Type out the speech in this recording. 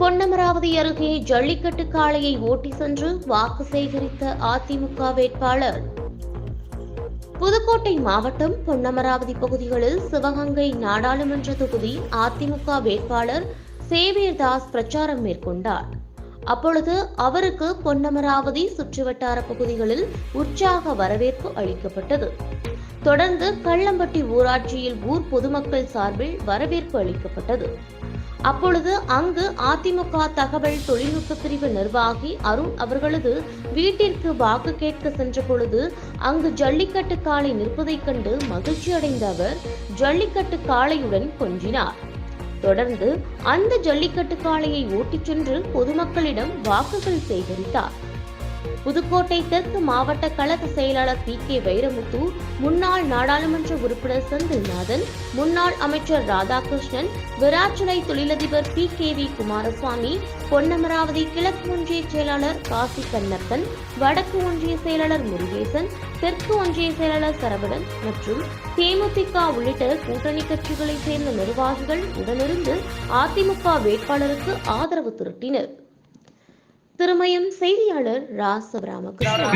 பொன்னமராவதி அருகே ஜல்லிக்கட்டு காளையை ஓட்டி சென்று வாக்கு சேகரித்த அதிமுக வேட்பாளர். புதுக்கோட்டை மாவட்டம் பொன்னமராவதி பகுதிகளில் சிவகங்கை நாடாளுமன்ற தொகுதி அதிமுக வேட்பாளர் சேவியர் தாஸ் பிரச்சாரம் மேற்கொண்டார். அப்பொழுது அவருக்கு பொன்னமராவதி சுற்றுவட்டார பகுதிகளில் உற்சாக வரவேற்பு அளிக்கப்பட்டது. தொடர்ந்து கள்ளம்பட்டி ஊராட்சியில் ஊர் பொதுமக்கள் சார்பில் வரவேற்பு அளிக்கப்பட்டது. அப்பொழுது அங்கு அதிமுக தகவல் தொழில்நுட்ப பிரிவு நிர்வாகி அருண் அவர்களது வீட்டிற்கு வாக்கு கேட்க சென்ற பொழுது அங்கு ஜல்லிக்கட்டு காளை நிற்பதைக் கண்டு மகிழ்ச்சி அடைந்த அவர் ஜல்லிக்கட்டு காளையுடன் கொஞ்சினார். தொடர்ந்து அந்த ஜல்லிக்கட்டு காளையை ஓட்டிச் சென்று பொதுமக்களிடம் வாக்குகள் சேகரித்தார். புதுக்கோட்டை தெற்கு மாவட்ட கழக செயலாளர் பி கே வைரமுத்து முன்னாள் நாடாளுமன்ற உறுப்பினர் செந்தில்நாதன் முன்னாள் அமைச்சர் ராதாகிருஷ்ணன் விராச்சலை தொழிலதிபர் P K V Kumaraswamy Ponnamaravathi கிழக்கு ஒன்றிய செயலாளர் காசி கண்ணப்பன் வடக்கு ஒன்றிய செயலாளர் முருகேசன் தெற்கு ஒன்றிய செயலாளர் சரவணன் மற்றும் தேமுதிக உள்ளிட்ட கூட்டணி கட்சிகளைச் சேர்ந்த நிர்வாகிகள் உடனிருந்து அதிமுக வேட்பாளருக்கு ஆதரவு திரட்டினர். திருமயம் செய்தியாளர் ராசவராமகிருஷ்ணன்